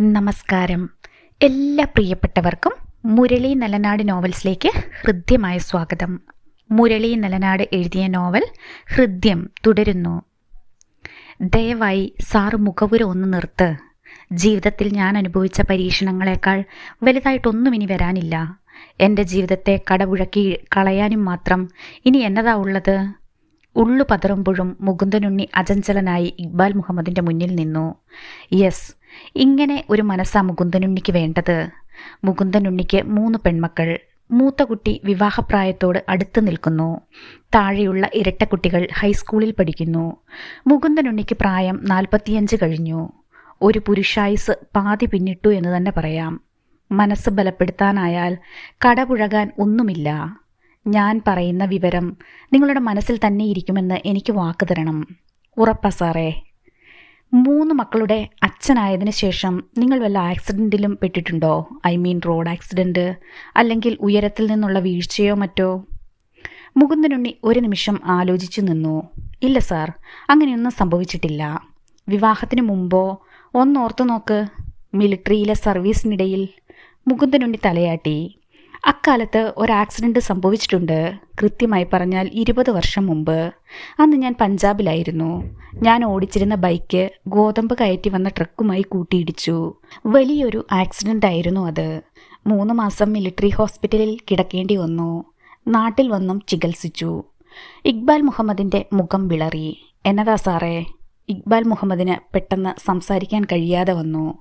നമസ്കാരം. എല്ലാ പ്രിയപ്പെട്ടവർക്കും മുരളി നലനാട് നോവൽസിലേക്ക് ഹൃദ്യമായ സ്വാഗതം. മുരളി നലനാട് എഴുതിയ നോവൽ ഹൃദ്യം തുടരുന്നു. ദയവായി സാറ് മുഖവുര ഒന്ന് നിർത്ത്. ജീവിതത്തിൽ ഞാൻ അനുഭവിച്ച പരീക്ഷണങ്ങളെക്കാൾ വലുതായിട്ടൊന്നും ഇനി വരാനില്ല. എന്റെ ജീവിതത്തെ കടപുഴക്കി കളയാനും മാത്രം ഇനി എന്നതാ ഉള്ളത്? ഉള്ളു പതറുമ്പോഴും മുകുന്ദനുണ്ണി അചഞ്ചലനായി ഇക്ബാൽ മുഹമ്മദിന്റെ മുന്നിൽ നിന്നു. യെസ് ഇങ്ങനെ ഒരു മനസ്സാ മുകുന്ദനുണ്ണിക്ക് വേണ്ടത്. മുകുന്ദനുണ്ണിക്ക് മൂന്ന് പെൺമക്കൾ. മൂത്ത കുട്ടി വിവാഹപ്രായത്തോട് അടുത്ത് നിൽക്കുന്നു. താഴെയുള്ള ഇരട്ടക്കുട്ടികൾ ഹൈസ്കൂളിൽ പഠിക്കുന്നു. മുകുന്ദനുണ്ണിക്ക് പ്രായം നാൽപ്പത്തിയഞ്ച് കഴിഞ്ഞു. ഒരു പുരുഷായുസ് പാതി പിന്നിട്ടു എന്ന് തന്നെ പറയാം. മനസ്സ് ബലപ്പെടുത്താനായാൽ കടപുഴകാൻ ഒന്നുമില്ല. ഞാൻ പറയുന്ന വിവരം നിങ്ങളുടെ മനസ്സിൽ തന്നെ ഇരിക്കുമെന്ന് എനിക്ക് വാക്ക് തരണം. ഉറപ്പാ സാറേ. മൂന്ന് മക്കളുടെ അച്ഛനായതിനു ശേഷം നിങ്ങൾ വല്ല ആക്സിഡന്റിലും പെട്ടിട്ടുണ്ടോ? ഐ മീൻ റോഡ് ആക്സിഡന്റ് അല്ലെങ്കിൽ ഉയരത്തിൽ നിന്നുള്ള വീഴ്ചയോ മറ്റോ? മുകുന്ദനുണ്ണി ഒരു നിമിഷം ആലോചിച്ചു നിന്നു. ഇല്ല സാർ അങ്ങനെയൊന്നും സംഭവിച്ചിട്ടില്ല. വിവാഹത്തിന് മുമ്പോ? ഒന്നോർത്തു നോക്ക്. മിലിറ്ററിയിലെ സർവീസിനിടയിൽ മുകുന്ദനുണ്ണി തലയാട്ടി. അക്കാലത്ത് ഒരു ആക്സിഡന്റ് സംഭവിച്ചിട്ടുണ്ട്. കൃത്യമായി പറഞ്ഞാൽ ഇരുപത് വർഷം മുമ്പ്. അന്ന് ഞാൻ പഞ്ചാബിലായിരുന്നു. ഞാൻ ഓടിച്ചിരുന്ന ബൈക്ക് ഗോതമ്പ് കയറ്റി വന്ന ട്രക്കുമായി കൂട്ടിയിടിച്ചു. വലിയൊരു ആക്സിഡന്റ് ആയിരുന്നു അത്. മൂന്ന് മാസം മിലിറ്ററി ഹോസ്പിറ്റലിൽ കിടക്കേണ്ടി വന്നു. നാട്ടിൽ വന്നും ചികിത്സിച്ചു. ഇക്ബാൽ മുഹമ്മദിന്റെ മുഖം വിളറി. എന്നതാ സാറേ ഇക്ബാൽ മുഹമ്മദിന് പെട്ടെന്ന് സംസാരിക്കാൻ കഴിയാതെ വന്നു.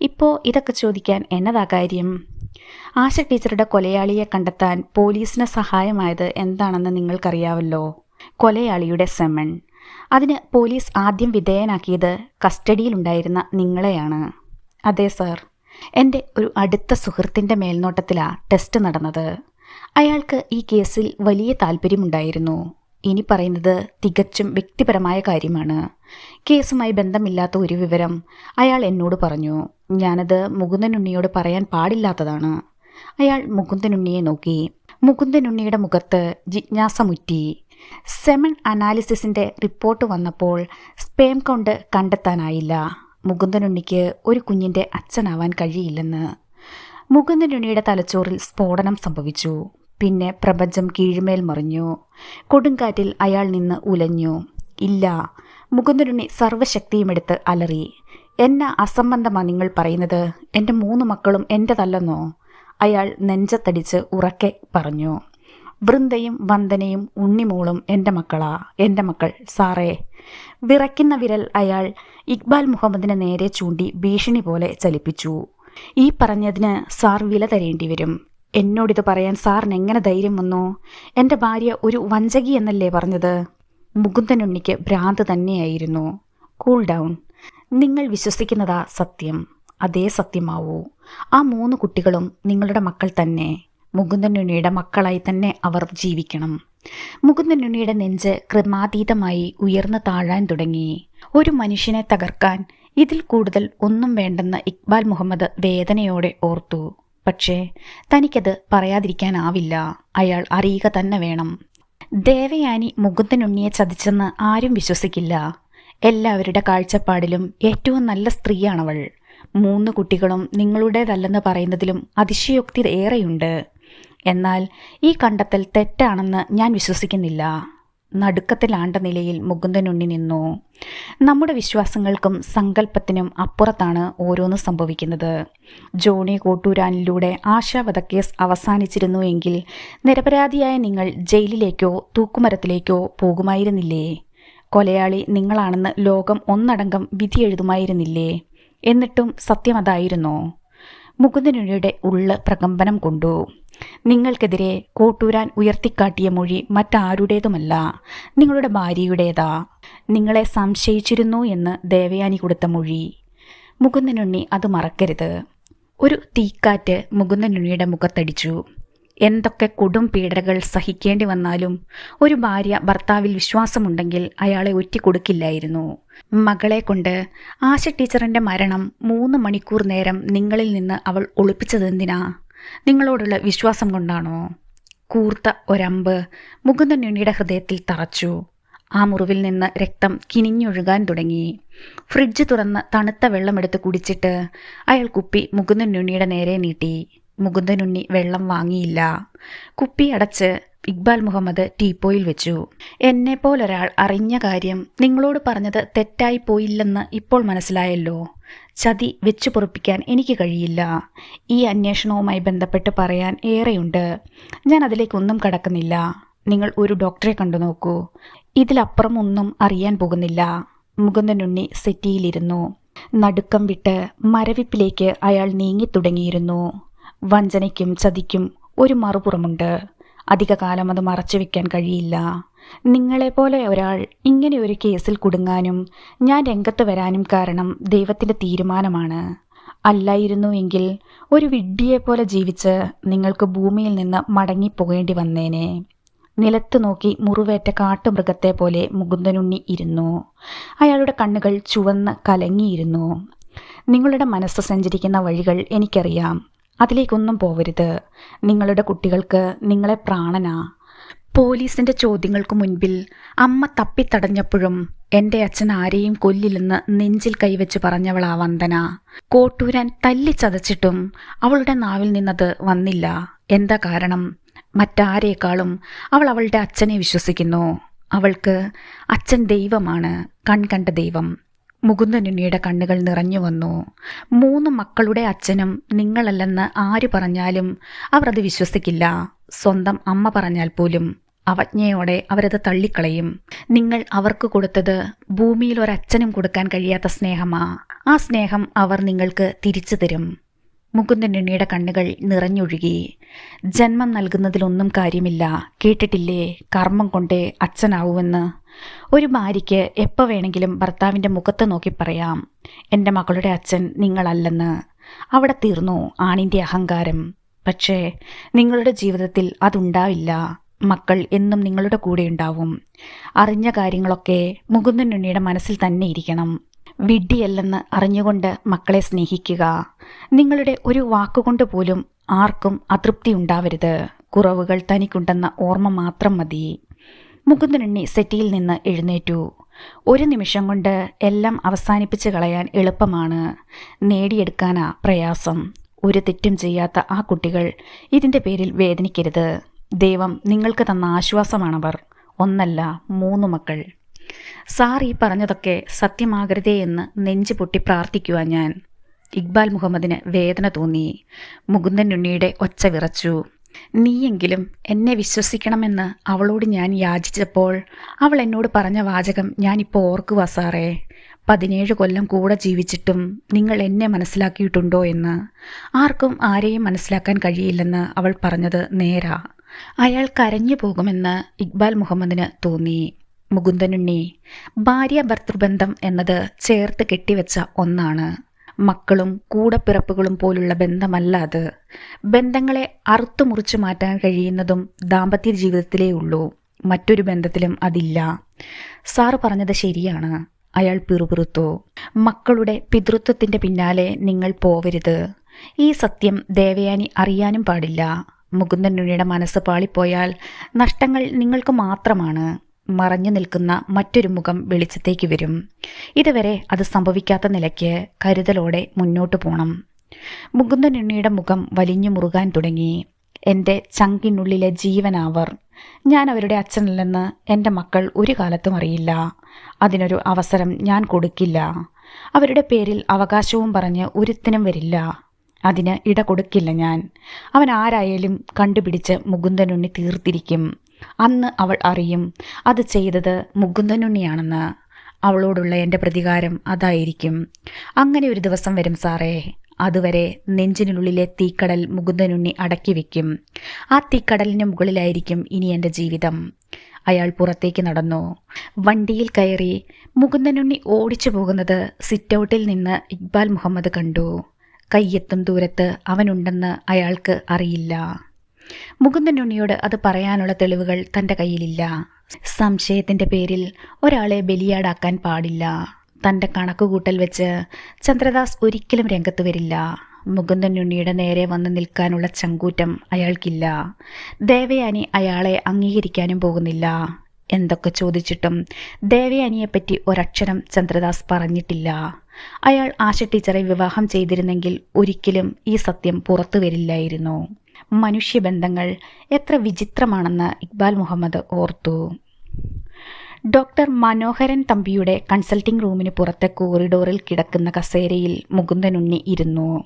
ഇപ്പോൾ ഇതൊക്കെ ചോദിക്കാൻ എന്നതാ കാര്യം? ആശ ടീച്ചറുടെ കൊലയാളിയെ കണ്ടെത്താൻ പോലീസിന് സഹായമായത് എന്താണെന്ന് നിങ്ങൾക്കറിയാവല്ലോ? കൊലയാളിയുടെ സെമൺ. അതിന് പോലീസ് ആദ്യം വിധേയനാക്കിയത് കസ്റ്റഡിയിലുണ്ടായിരുന്ന നിങ്ങളെയാണ്. അതെ സാർ. എന്റെ ഒരു അടുത്ത സുഹൃത്തിന്റെ മേൽനോട്ടത്തിലാണ് ടെസ്റ്റ് നടന്നത്. അയാൾക്ക് ഈ കേസിൽ വലിയ താല്പര്യമുണ്ടായിരുന്നു ഇനി പറയുന്നത് തികച്ചും വ്യക്തിപരമായ കാര്യമാണ്. കേസുമായി ബന്ധമില്ലാത്ത ഒരു വിവരം അയാൾ എന്നോട് പറഞ്ഞു. ഞാനത് മുകുന്ദനുണ്ണിയോട് പറയാൻ പാടില്ലാത്തതാണ്. അയാൾ മുകുന്ദനുണ്ണിയെ നോക്കി. മുകുന്ദനുണ്ണിയുടെ മുഖത്ത് ജിജ്ഞാസ മുറ്റി സെമൺ അനാലിസിസിന്റെ റിപ്പോർട്ട് വന്നപ്പോൾ സ്പേം കൗണ്ട് കണ്ടെത്താനായില്ല. മുകുന്ദനുണ്ണിക്ക് ഒരു കുഞ്ഞിന്റെ അച്ഛനാവാൻ കഴിയില്ലെന്ന്. മുകുന്ദനുണ്ണിയുടെ തലച്ചോറിൽ സ്ഫോടനം സംഭവിച്ചു. പിന്നെ പ്രപഞ്ചം കീഴ്മേൽ മറിഞ്ഞു. കൊടുങ്കാറ്റിൽ അയാൾ നിന്ന് ഉലഞ്ഞു. ഇല്ല മുകുന്ദനുണ്ണി സർവശക്തിയുമെടുത്ത് അലറി. എന്ന അസംബന്ധമാണ് നിങ്ങൾ പറയുന്നത്? എന്റെ മൂന്ന് മക്കളും എന്റെതല്ലെന്നോ അയാൾ നെഞ്ചത്തടിച്ച് ഉറക്കെ പറഞ്ഞു. വൃന്ദയും വന്ദനയും ഉണ്ണിമോളും എന്റെ മക്കളാ എന്റെ മക്കൾ സാറേ. വിറയ്ക്കുന്ന വിരൽ അയാൾ ഇക്ബാൽ മുഹമ്മദിനെ നേരെ ചൂണ്ടി ഭീഷണി പോലെ ചലിപ്പിച്ചു. ഈ പറഞ്ഞതിന് സാർ വില തരേണ്ടി വരും. എന്നോടിത് പറയാൻ സാറിന് എങ്ങനെ ധൈര്യം വന്നു? എന്റെ ഭാര്യ ഒരു വഞ്ചകി എന്നല്ലേ പറഞ്ഞത്? മുകുന്ദനുണ്ണിക്ക് ഭ്രാന്ത് തന്നെയായിരുന്നു. കൂൾ ഡൗൺ നിങ്ങൾ വിശ്വസിക്കുന്നതാ സത്യം. അതേ സത്യമാവൂ. ആ മൂന്ന് കുട്ടികളും നിങ്ങളുടെ മക്കൾ തന്നെ. മുകുന്ദനുണ്ണിയുടെ മക്കളായി തന്നെ അവർ ജീവിക്കണം. മുകുന്ദനുണ്ണിയുടെ നെഞ്ച് ക്രമാതീതമായി ഉയർന്നു താഴാൻ തുടങ്ങി. ഒരു മനുഷ്യനെ തകർക്കാൻ ഇതിൽ കൂടുതൽ ഒന്നും വേണ്ടെന്ന് ഇക്ബാൽ മുഹമ്മദ് വേദനയോടെ ഓർത്തു. പക്ഷേ തനിക്കത് പറയാതിരിക്കാനാവില്ല. അയാൾ അറിയുക തന്നെ വേണം. ദേവയാനി മുകുന്ദനുണ്ണിയെ ചതിച്ചെന്ന് ആരും വിശ്വസിക്കില്ല. എല്ലാവരുടെ കാഴ്ചപ്പാടിലും ഏറ്റവും നല്ല സ്ത്രീയാണവൾ. മൂന്ന് കുട്ടികളും നിങ്ങളുടേതല്ലെന്ന് പറയുന്നതിലും അതിശയോക്തി ഏറെയുണ്ട്. എന്നാൽ ഈ കണ്ടെത്തൽ തെറ്റാണെന്ന് ഞാൻ വിശ്വസിക്കുന്നില്ല. നടുക്കത്തിലാണ്ട നിലയിൽ മുകുന്ദനുണ്ണി നിന്നു. നമ്മുടെ വിശ്വാസങ്ങൾക്കും സങ്കല്പത്തിനും അപ്പുറത്താണ് ഓരോന്ന് സംഭവിക്കുന്നത്. ജോണി കോട്ടൂരാനിലൂടെ ആശാവധക്കേസ് അവസാനിച്ചിരുന്നു എങ്കിൽ നിരപരാധിയായ നിങ്ങൾ ജയിലിലേക്കോ തൂക്കുമരത്തിലേക്കോ പോകുമായിരുന്നില്ലേ? കൊലയാളി നിങ്ങളാണെന്ന് ലോകം ഒന്നടങ്കം വിധിയെഴുതുമായിരുന്നില്ലേ? എന്നിട്ടും സത്യം അതായിരുന്നോ? മുകുന്ദനുണ്ണിയുടെ ഉള്ള് പ്രകമ്പനം കൊണ്ടു. നിങ്ങൾക്കെതിരെ കൂട്ടൂരാൻ ഉയർത്തിക്കാട്ടിയ മൊഴി മറ്റാരുടേതുമല്ല. നിങ്ങളുടെ ഭാര്യയുടേതാ. നിങ്ങളെ സംശയിച്ചിരുന്നു എന്ന് ദേവയാനി കൊടുത്ത മൊഴി. മുകുന്ദനുണ്ണി അത് മറക്കരുത്. ഒരു തീക്കാറ്റ് മുകുന്ദനുണ്ണിയുടെ മുഖത്തടിച്ചു. എന്തൊക്കെ കൊടും പീഡകൾ സഹിക്കേണ്ടി വന്നാലും ഒരു ഭാര്യ ഭർത്താവിൽ വിശ്വാസമുണ്ടെങ്കിൽ അയാളെ ഒറ്റിക്കൊടുക്കില്ലായിരുന്നു മകളെ കൊണ്ട് ആശ ടീച്ചറിന്റെ മരണം മൂന്ന് മണിക്കൂർ നേരം നിങ്ങളിൽ നിന്ന് അവൾ ഒളിപ്പിച്ചതെന്തിനാ? നിങ്ങളോടുള്ള വിശ്വാസം കൊണ്ടാണോ? കൂർത്ത ഒരമ്പ് മുകുന്ദൻ ഉണ്ണിയുടെ ഹൃദയത്തിൽ തറച്ചു. ആ മുറിവിൽ നിന്ന് രക്തം കിനിഞ്ഞൊഴുകാൻ തുടങ്ങി. ഫ്രിഡ്ജ് തുറന്ന് തണുത്ത വെള്ളമെടുത്ത് കുടിച്ചിട്ട് അയാൾ കുപ്പി മുകുന്ദൻ ഉണ്ണിയുടെ നേരെ നീട്ടി. മുകുന്ദൻ ഉണ്ണി വെള്ളം വാങ്ങിയില്ല. കുപ്പി അടച്ച് ഇക്ബാൽ മുഹമ്മദ് ടീപ്പോയിൽ വെച്ചു. എന്നെ പോലൊരാൾ അറിഞ്ഞ കാര്യം നിങ്ങളോട് പറഞ്ഞത് തെറ്റായി പോയില്ലെന്ന് ഇപ്പോൾ മനസ്സിലായല്ലോ. ചതി വെച്ചു പൊറപ്പിക്കാൻ എനിക്ക് കഴിയില്ല. ഈ അന്വേഷണവുമായി ബന്ധപ്പെട്ട് പറയാൻ ഏറെയുണ്ട്. ഞാൻ അതിലേക്കൊന്നും കടക്കുന്നില്ല. നിങ്ങൾ ഒരു ഡോക്ടറെ കണ്ടു നോക്കൂ. ഇതിലപ്പുറം ഒന്നും അറിയാൻ പോകുന്നില്ല. മുകുന്ദനുണ്ണി സെറ്റിയിലിരുന്നു. നടുക്കം വിട്ട് മരവിപ്പിലേക്ക് അയാൾ നീങ്ങിത്തുടങ്ങിയിരുന്നു വഞ്ചനയ്ക്കും ചതിക്കും ഒരു മറുപുറമുണ്ട്. അധികകാലം അത് മറച്ചു മറച്ചുവെക്കാൻ കഴിയില്ല. നിങ്ങളെപ്പോലെ ഒരാൾ ഇങ്ങനെ ഒരു കേസിൽ കുടുങ്ങാനും ഞാൻ രംഗത്ത് വരാനും കാരണം ദൈവത്തിന്റെ തീരുമാനമാണ്. അല്ലായിരുന്നു എങ്കിൽ ഒരു വിഡ്ഢിയെപ്പോലെ ജീവിച്ച് നിങ്ങൾക്ക് ഭൂമിയിൽ നിന്ന് മടങ്ങിപ്പോകേണ്ടി വന്നേനെ. നിലത്ത് നോക്കി മുറിവേറ്റ കാട്ടുമൃഗത്തെ പോലെ മുകുന്ദനുണ്ണി ഇരുന്നു. അയാളുടെ കണ്ണുകൾ ചുവന്ന് കലങ്ങിയിരുന്നു. നിങ്ങളുടെ മനസ്സ് സഞ്ചരിക്കുന്ന വഴികൾ എനിക്കറിയാം. അതിലേക്കൊന്നും പോവരുത്. നിങ്ങളുടെ കുട്ടികൾക്ക് നിങ്ങളെ പ്രാണനാ. പോലീസിന്റെ ചോദ്യങ്ങൾക്ക് മുൻപിൽ അമ്മ തപ്പിത്തടഞ്ഞപ്പോഴും എന്റെ അച്ഛൻ ആരെയും കൊല്ലില്ലെന്ന് നെഞ്ചിൽ കൈവച്ച് പറഞ്ഞവളാ വന്ദന. കോട്ടൂരാൻ തല്ലിച്ചതച്ചിട്ടും അവളുടെ നാവിൽ നിന്നത് വന്നില്ല. എന്താ കാരണം? മറ്റാരേക്കാളും അവൾ അവളുടെ അച്ഛനെ വിശ്വസിക്കുന്നു. അവൾക്ക് അച്ഛൻ ദൈവമാണ് കൺകണ്ട ദൈവം. മുകുന്ദനുണ്ണിയുടെ കണ്ണുകൾ നിറഞ്ഞു വന്നു. മൂന്ന് മക്കളുടെ അച്ഛനും നിങ്ങളല്ലെന്ന് ആര് പറഞ്ഞാലും അവർ അത് വിശ്വസിക്കില്ല. സ്വന്തം അമ്മ പറഞ്ഞാൽ പോലും അവജ്ഞയോടെ അവരത് തള്ളിക്കളയും. നിങ്ങൾ അവർക്ക് കൊടുത്തത് ഭൂമിയിൽ ഒരച്ഛനും കൊടുക്കാൻ കഴിയാത്ത സ്നേഹമാ. ആ സ്നേഹം അവർ നിങ്ങൾക്ക് തിരിച്ചു തരും. മുകുന്ദനുണ്ണിയുടെ കണ്ണുകൾ നിറഞ്ഞൊഴുകി. ജന്മം നൽകുന്നതിലൊന്നും കാര്യമില്ല. കേട്ടിട്ടില്ലേ? കർമ്മം കൊണ്ടേ അച്ഛനാവുമെന്ന്. ഒരു ഭാര്യയ്ക്ക് എപ്പോൾ വേണമെങ്കിലും ഭർത്താവിന്റെ മുഖത്ത് നോക്കി പറയാം. എന്റെ മകളുടെ അച്ഛൻ നിങ്ങളല്ലെന്ന്. അവിടെ തീർന്നു ആണിന്റെ അഹങ്കാരം. പക്ഷേ നിങ്ങളുടെ ജീവിതത്തിൽ അതുണ്ടാവില്ല. മക്കൾ എന്നും നിങ്ങളുടെ കൂടെ ഉണ്ടാവും. അറിഞ്ഞ കാര്യങ്ങളൊക്കെ മുകുന്ദനുണ്ണിയുടെ മനസ്സിൽ തന്നെ ഇരിക്കണം. വിഡ്ഢിയല്ലെന്ന് അറിഞ്ഞുകൊണ്ട് മക്കളെ സ്നേഹിക്കുക. നിങ്ങളുടെ ഒരു വാക്കുകൊണ്ട് പോലും ആർക്കും അതൃപ്തി ഉണ്ടാവരുത്. കുറവുകൾ തനിക്കുണ്ടെന്ന ഓർമ്മ മാത്രം മതി. മുകുന്ദനുണ്ണി സെറ്റിയിൽ നിന്ന് എഴുന്നേറ്റു. ഒരു നിമിഷം കൊണ്ട് എല്ലാം അവസാനിപ്പിച്ച് കളയാൻ എളുപ്പമാണ്. നേടിയെടുക്കാനാ പ്രയാസം. ഒരു തെറ്റും ചെയ്യാത്ത ആ കുട്ടികൾ ഇതിന്റെ പേരിൽ വേദനിക്കരുത്. ദൈവം നിങ്ങൾക്ക് തന്ന ആശ്വാസമാണവർ. ഒന്നല്ല മൂന്ന് മക്കൾ. സാർ ഈ പറഞ്ഞതൊക്കെ സത്യമാകരുതേ എന്ന് നെഞ്ചു പൊട്ടി പ്രാർത്ഥിക്കുവാൻ ഞാൻ. ഇക്ബാൽ മുഹമ്മദിന് വേദന തോന്നി. മുകുന്ദൻ ഉണ്ണിയുടെ ഒച്ച വിറച്ചു. നീയെങ്കിലും എന്നെ വിശ്വസിക്കണമെന്ന് അവളോട് ഞാൻ യാചിച്ചപ്പോൾ അവൾ എന്നോട് പറഞ്ഞ വാചകം ഞാനിപ്പോൾ ഓർക്കുക സാറേ. പതിനേഴ് കൊല്ലം കൂടെ ജീവിച്ചിട്ടും നിങ്ങൾ എന്നെ മനസ്സിലാക്കിയിട്ടുണ്ടോ എന്ന്. ആർക്കും ആരെയും മനസ്സിലാക്കാൻ കഴിയില്ലെന്ന് അവൾ പറഞ്ഞത് നേരാ. അയാൾ കരഞ്ഞു പോകുമെന്ന് ഇക്ബാൽ മുഹമ്മദിന് തോന്നി. മുകുന്ദനുണ്ണി ഭാര്യ ഭർത്തൃബന്ധം എന്നത് ചേർത്ത് കെട്ടിവെച്ച ഒന്നാണ്. മക്കളും കൂടപ്പിറപ്പുകളും പോലുള്ള ബന്ധമല്ല അത്. ബന്ധങ്ങളെ അറുത്തു മുറിച്ചു മാറ്റാൻ കഴിയുന്നതും ദാമ്പത്യ ജീവിതത്തിലേ ഉള്ളൂ. മറ്റൊരു ബന്ധത്തിലും അതില്ല. സാറ് പറഞ്ഞത് ശരിയാണ്. അയാൾ പിറുപിറുത്തു. മക്കളുടെ പിതൃത്വത്തിന്റെ പിന്നാലെ നിങ്ങൾ പോവരുത്. ഈ സത്യം ദേവയാനി അറിയാനും പാടില്ല. മുകുന്ദനുണ്ണിയുടെ മനസ്സ് പാളിപ്പോയാൽ നഷ്ടങ്ങൾ നിങ്ങൾക്ക് മാത്രമാണ്. മറഞ്ഞു നിൽക്കുന്ന മറ്റൊരു മുഖം വെളിച്ചത്തേക്ക് വരും. ഇതുവരെ അത് സംഭവിക്കാത്ത നിലയ്ക്ക് കരുതലോടെ മുന്നോട്ടു പോണം. മുകുന്ദനുണ്ണിയുടെ മുഖം വലിഞ്ഞു മുറുകാൻ തുടങ്ങി. എന്റെ ചങ്കിനുള്ളിലെ ജീവനാവർ. ഞാൻ അവരുടെ അച്ഛനല്ലെന്ന് എന്റെ മക്കൾ ഒരു കാലത്തും അറിയില്ല. അതിനൊരു അവസരം ഞാൻ കൊടുക്കില്ല. അവരുടെ പേരിൽ അവകാശവും പറഞ്ഞ് ഒരുത്തിനും വരില്ല. അതിന് ഇട കൊടുക്കില്ല ഞാൻ. അവൻ ആരായാലും കണ്ടുപിടിച്ച് മുകുന്ദനുണ്ണി തീർത്തിരിക്കും. അന്ന് അവൾ അറിയും അത് ചെയ്തത് മുകുന്ദനുണ്ണിയാണെന്ന്. അവളോടുള്ള എന്റെ പ്രതികാരം അതായിരിക്കും. അങ്ങനെ ഒരു ദിവസം വരും സാറേ. അതുവരെ നെഞ്ചിനുള്ളിലെ തീക്കടൽ മുകുന്ദനുണ്ണി അടക്കി വയ്ക്കും ആ തീക്കടലിന് മുകളിലായിരിക്കും ഇനി എന്റെ ജീവിതം. അയാൾ പുറത്തേക്ക് നടന്നു. വണ്ടിയിൽ കയറി മുകുന്ദനുണ്ണി ഓടിച്ചു പോകുന്നത് സിറ്റൗട്ടിൽ നിന്ന് ഇക്ബാൽ മുഹമ്മദ് കണ്ടു. കയ്യെത്തും ദൂരത്ത് അവനുണ്ടെന്ന് അയാൾക്ക് അറിയില്ല. മുകുന്ദനുണ്ണിയോട് അത് പറയാനുള്ള തെളിവുകൾ തന്റെ കയ്യിലില്ല. സംശയത്തിന്റെ പേരിൽ ഒരാളെ ബലിയാടാക്കാൻ പാടില്ല. തന്റെ കണക്കുകൂട്ടൽ വെച്ച് ചന്ദ്രദാസ് ഒരിക്കലും രംഗത്ത് വരില്ല. മുകുന്ദനുണ്ണിയുടെ നേരെ വന്ന് നിൽക്കാനുള്ള ചങ്കൂറ്റം അയാൾക്കില്ല. ദേവയാനി അയാളെ അംഗീകരിക്കാനും പോകുന്നില്ല. എന്തൊക്കെ ചോദിച്ചിട്ടും ദേവയാനിയെപ്പറ്റി ഒരക്ഷരം ചന്ദ്രദാസ് പറഞ്ഞിട്ടില്ല. അയാൾ ആശ ടീച്ചറെ വിവാഹം ചെയ്തിരുന്നെങ്കിൽ ഒരിക്കലും ഈ സത്യം പുറത്തു വരില്ലായിരുന്നു. മനുഷ്യബന്ധങ്ങൾ എത്ര വിചിത്രമാണെന്ന് ഇക്ബാൽ മുഹമ്മദ് ഓർത്തു. ഡോക്ടർ മനോഹരൻ തമ്പിയുടെ കൺസൾട്ടിംഗ് റൂമിന് പുറത്തെ കോറിഡോറിൽ കിടക്കുന്ന കസേരയിൽ മുകുന്ദനുണ്ണി ഇരുന്നു.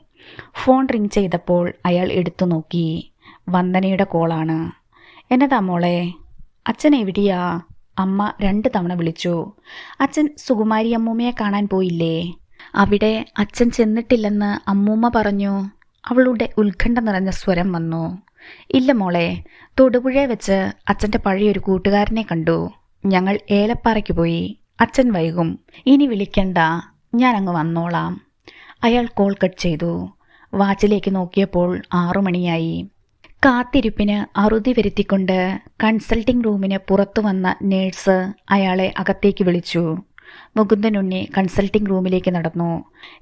ഫോൺ റിംഗ് ചെയ്തപ്പോൾ അയാൾ എടുത്തു നോക്കി. വന്ദനയുടെ കോളാണ്. എന്നതാ മോളെ? അച്ഛൻ എവിടെയാ? അമ്മ രണ്ട് തവണ വിളിച്ചു. അച്ഛൻ സുകുമാരി അമ്മൂമ്മയെ കാണാൻ പോയില്ലേ? അവിടെ അച്ഛൻ ചെന്നിട്ടില്ലെന്ന് അമ്മൂമ്മ പറഞ്ഞു. അവളുടെ ഉത്കണ്ഠ നിറഞ്ഞ സ്വരം വന്നു. ഇല്ല മോളെ തൊടുപുഴ വെച്ച് അച്ഛന്റെ പഴയൊരു കൂട്ടുകാരനെ കണ്ടു. ഞങ്ങൾ ഏലപ്പാറയ്ക്ക് പോയി. അച്ഛൻ വൈകും. ഇനി വിളിക്കണ്ട. ഞാൻ അങ്ങ് വന്നോളാം. അയാൾ കോൾ കട്ട് ചെയ്തു. വാച്ചിലേക്ക് നോക്കിയപ്പോൾ ആറു മണിയായി കാത്തിരിപ്പിന് അറുതി വരുത്തിക്കൊണ്ട് കൺസൾട്ടിംഗ് റൂമിന് പുറത്തു വന്ന നേഴ്സ് അയാളെ അകത്തേക്ക് വിളിച്ചു. മുകുന്ദൻ ഉണ്ണി കൺസൾട്ടിംഗ് റൂമിലേക്ക് നടന്നു.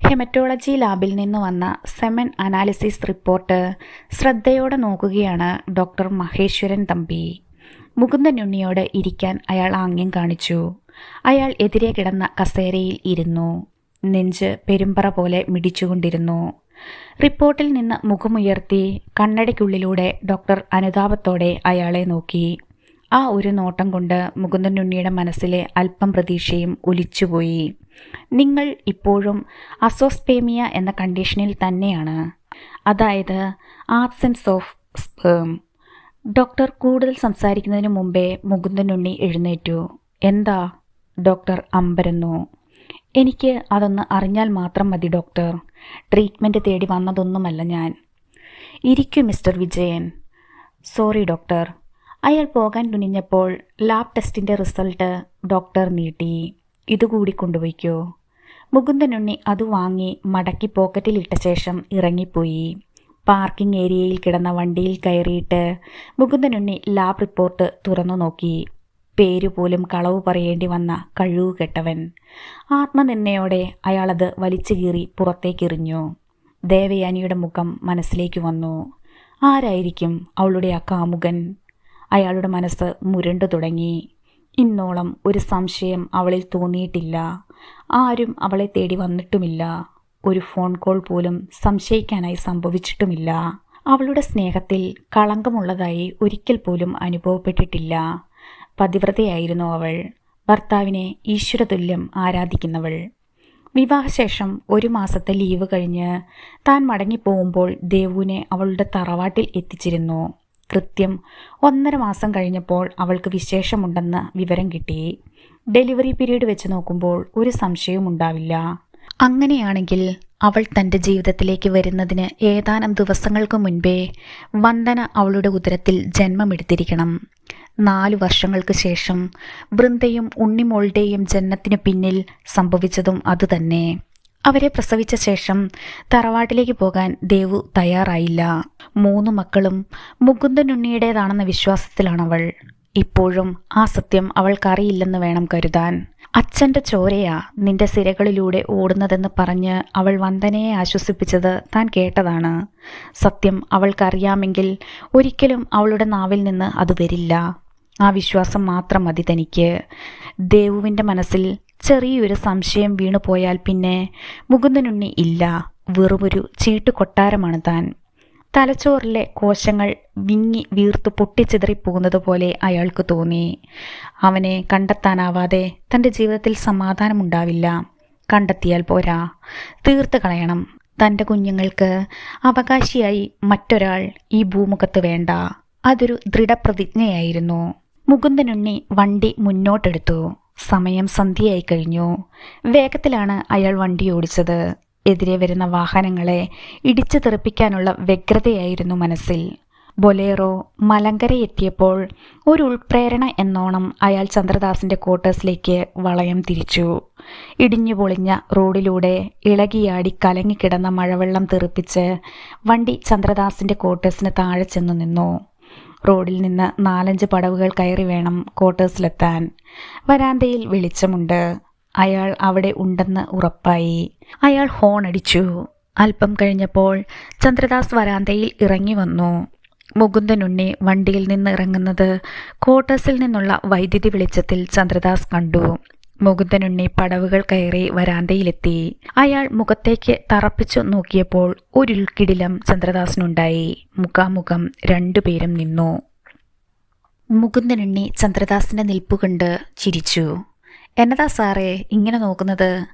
ഹെമറ്റോളജി ലാബിൽ നിന്ന് വന്ന സെമൻ അനാലിസിസ് റിപ്പോർട്ട് ശ്രദ്ധയോടെ നോക്കുകയാണ് ഡോക്ടർ മഹേശ്വരൻ തമ്പി. മുകുന്ദൻ ഉണ്ണിയോട് ഇരിക്കാൻ അയാൾ ആംഗ്യം കാണിച്ചു. അയാൾ എതിരെ കിടന്ന കസേരയിൽ ഇരുന്നു. നെഞ്ച് പെരുമ്പറ പോലെ മിടിച്ചുകൊണ്ടിരുന്നു. റിപ്പോർട്ടിൽ നിന്ന് മുഖമുയർത്തി കണ്ണടയ്ക്കുള്ളിലൂടെ ഡോക്ടർ അനുതാപത്തോടെ അയാളെ നോക്കി. ആ ഒരു നോട്ടം കൊണ്ട് മുകുന്ദനുണ്ണിയുടെ മനസ്സിലെ അല്പം പ്രതീക്ഷയും ഒലിച്ചുപോയി. നിങ്ങൾ ഇപ്പോഴും അസോസ്പേമിയ എന്ന കണ്ടീഷനിൽ തന്നെയാണ്. അതായത് ആബ്സെൻസ് ഓഫ് സ്പേം. ഡോക്ടർ കൂടുതൽ സംസാരിക്കുന്നതിന് മുമ്പേ മുകുന്ദനുണ്ണി എഴുന്നേറ്റു. എന്താ? ഡോക്ടർ അമ്പരന്നു. എനിക്ക് അതൊന്ന് അറിഞ്ഞാൽ മാത്രം മതി ഡോക്ടർ. ട്രീറ്റ്മെന്റ് തേടി വന്നതൊന്നുമല്ല ഞാൻ. ഇരിക്കൂ മിസ്റ്റർ വിജയൻ. സോറി ഡോക്ടർ അയാൾ പോകാൻ തുനിഞ്ഞപ്പോൾ ലാബ് ടെസ്റ്റിന്റെ റിസൾട്ട് ഡോക്ടർ നീട്ടി. ഇതുകൂടി കൊണ്ടുപോയിക്കോ. മുകുന്ദനുണ്ണി അത് വാങ്ങി മടക്കി പോക്കറ്റിലിട്ട ശേഷം ഇറങ്ങിപ്പോയി. പാർക്കിംഗ് ഏരിയയിൽ കിടന്ന വണ്ടിയിൽ കയറിയിട്ട് മുകുന്ദനുണ്ണി ലാബ് റിപ്പോർട്ട് തുറന്നു നോക്കി. പേരുപോലും കളവ് പറയേണ്ടി വന്ന കഴിവുകെട്ടവൻ. ആത്മനിന്ദയോടെ അയാളത് വലിച്ചു കീറി പുറത്തേക്കെറിഞ്ഞു. ദേവയാനിയുടെ മുഖം മനസ്സിലേക്ക് വന്നു. ആരായിരിക്കും അവളുടെ ആ കാമുകൻ അയാളുടെ മനസ്സ് മുരണ്ടു തുടങ്ങി. ഇന്നോളം ഒരു സംശയം അവളിൽ തോന്നിയിട്ടില്ല. ആരും അവളെ തേടി വന്നിട്ടുമില്ല. ഒരു ഫോൺ കോൾ പോലും സംശയിക്കാനായി സംഭവിച്ചിട്ടുമില്ല. അവളുടെ സ്നേഹത്തിൽ കളങ്കമുള്ളതായി ഒരിക്കൽ പോലും അനുഭവപ്പെട്ടിട്ടില്ല. പതിവ്രതയായിരുന്നു അവൾ. ഭർത്താവിനെ ഈശ്വരതുല്യം ആരാധിക്കുന്നവൾ. വിവാഹശേഷം ഒരു മാസത്തെ ലീവ് കഴിഞ്ഞ് താൻ മടങ്ങിപ്പോകുമ്പോൾ ദേവുവിനെ അവളുടെ തറവാട്ടിൽ എത്തിച്ചിരുന്നു. കൃത്യം ഒന്നര മാസം കഴിഞ്ഞപ്പോൾ അവൾക്ക് വിശേഷമുണ്ടെന്ന് വിവരം കിട്ടി. ഡെലിവറി പീരീഡ് വെച്ച് നോക്കുമ്പോൾ ഒരു സംശയവും ഉണ്ടാവില്ല. അങ്ങനെയാണെങ്കിൽ അവൾ തന്റെ ജീവിതത്തിലേക്ക് വരുന്നതിന് ഏതാനും ദിവസങ്ങൾക്ക് മുൻപേ വന്ദന അവളുടെ ഉദരത്തിൽ ജന്മമെടുത്തിരിക്കണം. നാലു വർഷങ്ങൾക്ക് ശേഷം വൃന്ദയും ഉണ്ണിമോളുടെയും ജനനത്തിനു പിന്നിൽ സംഭവിച്ചതും അതുതന്നെ. അവരെ പ്രസവിച്ച ശേഷം തറവാട്ടിലേക്ക് പോകാൻ ദേവു തയ്യാറായില്ല. മൂന്ന് മക്കളും മുകുന്ദനുണ്ണിയുടേതാണെന്ന വിശ്വാസത്തിലാണവൾ. ഇപ്പോഴും ആ സത്യം അവൾക്കറിയില്ലെന്ന് വേണം കരുതാൻ. അച്ഛന്റെ ചോരയാ നിന്റെ സിരകളിലൂടെ ഓടുന്നതെന്ന് പറഞ്ഞ് അവൾ വന്ദനയെ ആശ്വസിപ്പിച്ചത് താൻ കേട്ടതാണ്. സത്യം അവൾക്കറിയാമെങ്കിൽ ഒരിക്കലും അവളുടെ നാവിൽ നിന്ന് അത് വരില്ല. ആ വിശ്വാസം മാത്രം മതി തനിക്ക്. ദേവുവിന്റെ മനസ്സിൽ ചെറിയൊരു സംശയം വീണുപോയാൽ പിന്നെ മുകുന്ദനുണ്ണി ഇല്ല. വെറുമൊരു ചീട്ടുകൊട്ടാരമാണ് താൻ. തലച്ചോറിലെ കോശങ്ങൾ വിങ്ങി വീർത്തു പൊട്ടിച്ചിതറിപ്പോകുന്നത് പോലെ അയാൾക്ക് തോന്നി. അവനെ കണ്ടെത്താനാവാതെ തന്റെ ജീവിതത്തിൽ സമാധാനമുണ്ടാവില്ല. കണ്ടെത്തിയാൽ പോരാ. തീർത്ത് കളയണം. തന്റെ കുഞ്ഞുങ്ങൾക്ക് അവകാശിയായി മറ്റൊരാൾ ഈ ഭൂമുഖത്ത് വേണ്ട. അതൊരു ദൃഢപ്രതിജ്ഞയായിരുന്നു. മുകുന്ദനുണ്ണി വണ്ടി മുന്നോട്ടെടുത്തു. സമയം സന്ധ്യയായി കഴിഞ്ഞു. വേഗത്തിലാണ് അയാൾ വണ്ടി ഓടിച്ചത്. എതിരെ വരുന്ന വാഹനങ്ങളെ ഇടിച്ചു തെറിപ്പിക്കാനുള്ള വ്യഗ്രതയായിരുന്നു മനസ്സിൽ. ബൊലേറോ മലങ്കര എത്തിയപ്പോൾ ഒരു ഉൾപ്രേരണ എന്നോണം അയാൾ ചന്ദ്രദാസിന്റെ ക്വാർട്ടേഴ്സിലേക്ക് വളയം തിരിച്ചു. ഇടിഞ്ഞു പൊളിഞ്ഞ റോഡിലൂടെ ഇളകിയാടി കലങ്ങിക്കിടന്ന മഴവെള്ളം തെറിപ്പിച്ച് വണ്ടി ചന്ദ്രദാസിന്റെ ക്വാർട്ടേഴ്സിന് താഴെ ചെന്നു നിന്നു. റോഡിൽ നിന്ന് നാലഞ്ച് പടവുകൾ കയറി വേണം ക്വാർട്ടേഴ്സിലെത്താൻ. വരാന്തയിൽ വെളിച്ചമുണ്ട്. അയാൾ അവിടെ ഉണ്ടെന്ന് ഉറപ്പായി. അയാൾ ഹോൺ അടിച്ചു. അല്പം കഴിഞ്ഞപ്പോൾ ചന്ദ്രദാസ് വരാന്തയിൽ ഇറങ്ങി വന്നു. മുകുന്ദനുണ്ണി വണ്ടിയിൽ നിന്ന് ഇറങ്ങുന്നത് ക്വാർട്ടേഴ്സിൽ നിന്നുള്ള വൈദ്യുതി വെളിച്ചത്തിൽ ചന്ദ്രദാസ് കണ്ടു. മുകുന്ദനുണ്ണി പടവുകൾ കയറി വരാന്തയിലെത്തി. അയാൾ മുഖത്തേക്ക് തറപ്പിച്ചു നോക്കിയപ്പോൾ ഒരു കിടിലം ചന്ദ്രദാസിനുണ്ടായി. മുഖാമുഖം രണ്ടുപേരും നിന്നു. മുകുന്ദനുണ്ണി ചന്ദ്രദാസിന്റെ നിൽപ്പ് കണ്ട് ചിരിച്ചു. എന്നതാ സാറേ ഇങ്ങനെ നോക്കുന്നത്?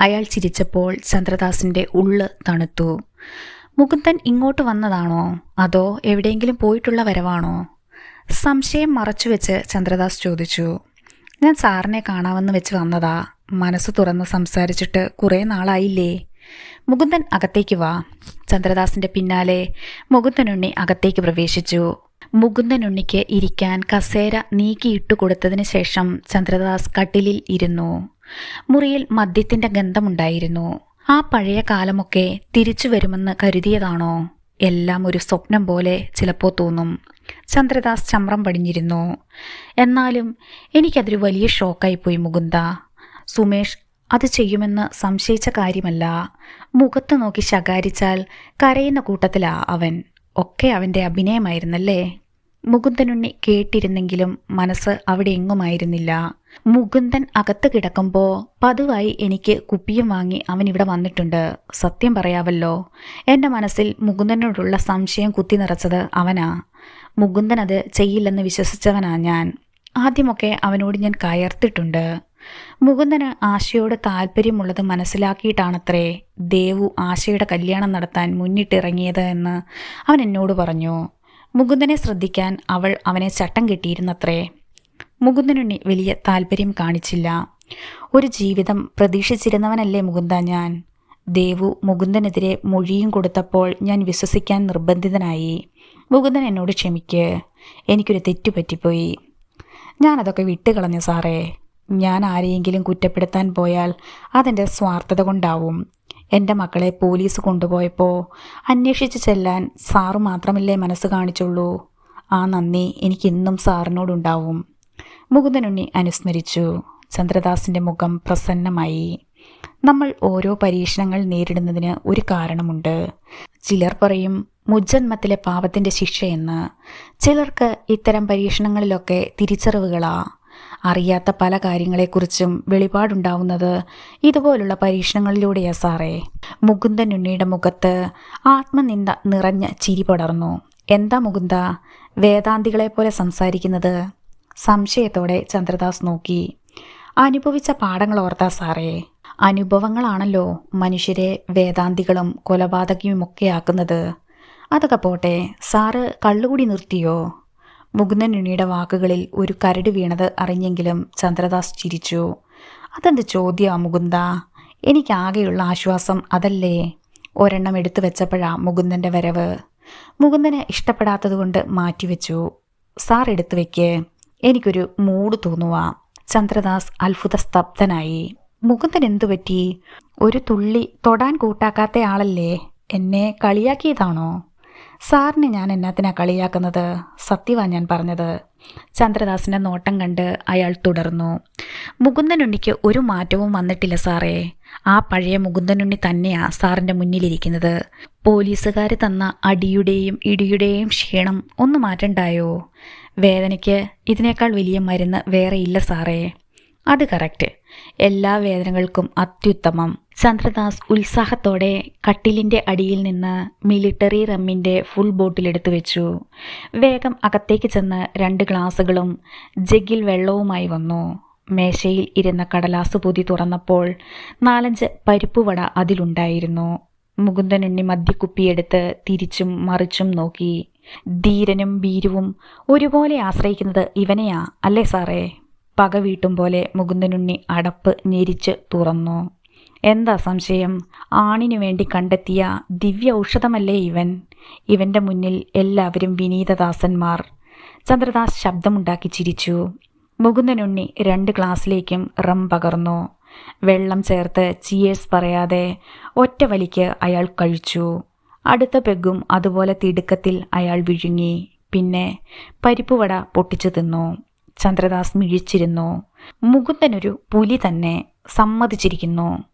അയാൾ ചിരിച്ചപ്പോൾ ചന്ദ്രദാസിന്റെ ഉള്ള് തണുത്തു. മുകുന്ദൻ ഇങ്ങോട്ട് വന്നതാണോ? അതോ എവിടെയെങ്കിലും പോയിട്ടുള്ള വരവാണോ? സംശയം മറച്ചുവെച്ച് ചന്ദ്രദാസ് ചോദിച്ചു. ഞാൻ സാറിനെ കാണാമെന്ന് വെച്ച് വന്നതാ. മനസ്സ് തുറന്ന് സംസാരിച്ചിട്ട് കുറേ നാളായില്ലേ. മുകുന്ദൻ അകത്തേക്ക് വാ. ചന്ദ്രദാസിന്റെ പിന്നാലെ മുകുന്ദനുണ്ണി അകത്തേക്ക് പ്രവേശിച്ചു. മുകുന്ദനുണ്ണിക്ക് ഇരിക്കാൻ കസേര നീക്കിയിട്ടു കൊടുത്തതിന് ശേഷം ചന്ദ്രദാസ് കട്ടിലിൽ ഇരുന്നു. മുറിയിൽ മദ്യത്തിന്റെ ഗന്ധമുണ്ടായിരുന്നു. ആ പഴയ കാലമൊക്കെ തിരിച്ചു വരുമെന്ന് കരുതിയതാണോ? എല്ലാം ഒരു സ്വപ്നം പോലെ ചിലപ്പോൾ തോന്നും. ചന്ദ്രദാസ് ചമ്രം പടിഞ്ഞിരുന്നു. എന്നാലും എനിക്കതൊരു വലിയ ഷോക്കായി പോയി മുകുന്ദ. സുമേഷ് അത് ചെയ്യുമെന്ന് സംശയിച്ച കാര്യമല്ല. മുഖത്ത് നോക്കി ശകാരിച്ചാൽ കരയുന്ന കൂട്ടത്തിലാ അവൻ. ഒക്കെ അവന്റെ അഭിനയമായിരുന്നല്ലേ? മുകുന്ദനുണ്ണി കേട്ടിരുന്നെങ്കിലും മനസ്സ് അവിടെ എങ്ങുമായിരുന്നില്ല മുകുന്ദൻ അകത്ത് കിടക്കുമ്പോൾ പതിവായി എനിക്ക് കുപ്പിയും വാങ്ങി അവൻ ഇവിടെ വന്നിട്ടുണ്ട്. സത്യം പറയാവല്ലോ എന്റെ മനസ്സിൽ മുകുന്ദനോടുള്ള സംശയം കുത്തി നിറച്ചത് അവനാ. മുകുന്ദൻ അത് ചെയ്യില്ലെന്ന് വിശ്വസിച്ചവനാ ഞാൻ. ആദ്യമൊക്കെ അവനോട് ഞാൻ കയർത്തിട്ടുണ്ട്. മുകുന്ദന് ആശയോട് താല്പര്യമുള്ളത് മനസ്സിലാക്കിയിട്ടാണത്രേ ദേവു ആശയുടെ കല്യാണം നടത്താൻ മുന്നിട്ടിറങ്ങിയത് എന്ന് അവൻ എന്നോട് പറഞ്ഞു. മുകുന്ദനെ ശ്രദ്ധിക്കാൻ അവൾ അവനെ ചട്ടം കെട്ടിയിരുന്നത്രേ. മുകുന്ദനുണ്ണി വലിയ താല്പര്യം കാണിച്ചില്ല. ഒരു ജീവിതം പ്രതീക്ഷിച്ചിരുന്നവനല്ലേ മുകുന്ദ ഞാൻ? ദേവു മുകുന്ദനെതിരെ മൊഴിയും കൊടുത്തപ്പോൾ ഞാൻ വിശ്വസിക്കാൻ നിർബന്ധിതനായി. മുകുന്ദൻ എന്നോട് ക്ഷമിക്ക്. എനിക്കൊരു തെറ്റുപറ്റിപ്പോയി. ഞാനതൊക്കെ വിട്ടുകളഞ്ഞു സാറേ. ഞാൻ ആരെയെങ്കിലും കുറ്റപ്പെടുത്താൻ പോയാൽ അതെന്റെ സ്വാർത്ഥത കൊണ്ടാവും. എന്റെ മക്കളെ പോലീസ് കൊണ്ടുപോയപ്പോൾ അന്വേഷിച്ച് ചെല്ലാൻ സാറ് മാത്രമല്ലേ മനസ്സ് കാണിച്ചുള്ളൂ. ആ നന്ദി എനിക്കിന്നും സാറിനോടുണ്ടാവും. മുകുന്ദനുണ്ണി അനുസ്മരിച്ചു. ചന്ദ്രദാസിന്റെ മുഖം പ്രസന്നമായി. നമ്മൾ ഓരോ പരീക്ഷണങ്ങൾ നേരിടുന്നതിന് ഒരു കാരണമുണ്ട്. ചിലർ പറയും മുജ്ജന്മത്തിലെ പാപത്തിന്റെ ശിക്ഷയെന്ന്. ചിലർക്ക് ഇത്തരം പരീക്ഷണങ്ങളിലൊക്കെ തിരിച്ചറിവുകളാ. അറിയാത്ത പല കാര്യങ്ങളെക്കുറിച്ചും വെളിപാടുണ്ടാവുന്നത് ഇതുപോലുള്ള പരീക്ഷണങ്ങളിലൂടെയാ സാറേ. മുകുന്ദൻ ഉണ്ണിയുടെ മുഖത്ത് ആത്മനിന്ദ നിറഞ്ഞ ചിരി പടർന്നു. എന്താ മുകുന്ദ? വേദാന്തികളെ പോലെ സംസാരിക്കുന്നത്? സംശയത്തോടെ ചന്ദ്രദാസ് നോക്കി. അനുഭവിച്ച പാഠങ്ങൾ ഓർത്താ സാറേ. അനുഭവങ്ങളാണല്ലോ മനുഷ്യരെ വേദാന്തികളും കൊലപാതകയുമൊക്കെ ആക്കുന്നത്. അതൊക്കെ പോട്ടെ സാറ് കള്ളുകൂടി നിർത്തിയോ? മുകുന്ദൻ ഉണ്ണിയുടെ വാക്കുകളിൽ ഒരു കരട് വീണത് അറിഞ്ഞെങ്കിലും ചന്ദ്രദാസ് ചിരിച്ചു. അതെന്ത് ചോദ്യമാ മുകുന്ദ? എനിക്കാകെയുള്ള ആശ്വാസം അതല്ലേ? ഒരെണ്ണം എടുത്തു വെച്ചപ്പോഴാ മുകുന്ദന്റെ വരവ്. മുകുന്ദന് ഇഷ്ടപ്പെടാത്തതുകൊണ്ട് മാറ്റിവെച്ചു. സാർ എടുത്തു വെക്ക്. എനിക്കൊരു മൂഡ് തോന്നുക ചന്ദ്രദാസ് അത്ഭുത സ്തബ്ധനായി മുകുന്ദൻ എന്തു പറ്റി? ഒരു തുള്ളി തൊടാൻ കൂട്ടാക്കാത്ത ആളല്ലേ? എന്നെ കളിയാക്കിയതാണോ? സാറിനെ ഞാൻ എന്നാത്തിനാ കളിയാക്കുന്നത്? സത്യവാ ഞാൻ പറഞ്ഞത്. ചന്ദ്രദാസിന്റെ നോട്ടം കണ്ട് അയാൾ തുടർന്നു. മുകുന്ദനുണ്ണിക്ക് ഒരു മാറ്റവും വന്നിട്ടില്ല സാറേ. ആ പഴയ മുകുന്ദനുണ്ണി തന്നെയാ സാറിന്റെ മുന്നിലിരിക്കുന്നത്. പോലീസുകാർ തന്ന അടിയുടെയും ഇടിയുടെയും ക്ഷീണം ഒന്ന് മാറ്റണ്ടായോ? വേദനയ്ക്ക് ഇതിനേക്കാൾ വലിയ മരുന്ന് വേറെ ഇല്ല സാറേ. അത് കറക്റ്റ്. എല്ലാ വേദനകൾക്കും അത്യുത്തമം. ചന്ദ്രദാസ് ഉത്സാഹത്തോടെ കട്ടിലിന്റെ അടിയിൽ നിന്ന് മിലിട്ടറി റമ്മിന്റെ ഫുൾ ബോട്ടിലെടുത്തു വെച്ചു. വേഗം അകത്തേക്ക് ചെന്ന് രണ്ട് ഗ്ലാസുകളും ജഗ്ഗിൽ വെള്ളവുമായി വന്നു. മേശയിൽ ഇരുന്ന കടലാസ് പൊതി തുറന്നപ്പോൾ നാലഞ്ച് പരിപ്പുവട അതിലുണ്ടായിരുന്നു. മുകുന്ദനുണ്ണി മദ്യക്കുപ്പിയെടുത്ത് തിരിച്ചും മറിച്ചും നോക്കി. ധീരനും ഭീരുവും ഒരുപോലെ ആശ്രയിക്കുന്നത് ഇവനെയാ അല്ലേ സാറേ? പക വീട്ടും പോലെ മുകുന്ദനുണ്ണി അടപ്പ് ഞെരിച്ച് തുറന്നു. എന്താ സംശയം? ആണിനു വേണ്ടി കണ്ടെത്തിയ ദിവ്യ ഔഷധമല്ലേ ഇവൻ? ഇവന്റെ മുന്നിൽ എല്ലാവരും വിനീതദാസന്മാർ. ചന്ദ്രദാസ് ശബ്ദമുണ്ടാക്കി ചിരിച്ചു. മുകുന്ദനുണ്ണി രണ്ട് ഗ്ലാസ്സിലേക്കും റം പകർന്നു. വെള്ളം ചേർത്ത് ചിയേഴ്സ് പറയാതെ ഒറ്റ വലിക്ക് അയാൾ കഴിച്ചു. അടുത്ത പെഗും അതുപോലെ തിടുക്കത്തിൽ അയാൾ വിഴുങ്ങി. പിന്നെ പരിപ്പുവട പൊട്ടിച്ചു തിന്നു. ചന്ദ്രദാസ് മിഴിച്ചിരുന്നു. മുകുന്ദനൊരു പുലി തന്നെ സമ്മതിച്ചിരിക്കുന്നു.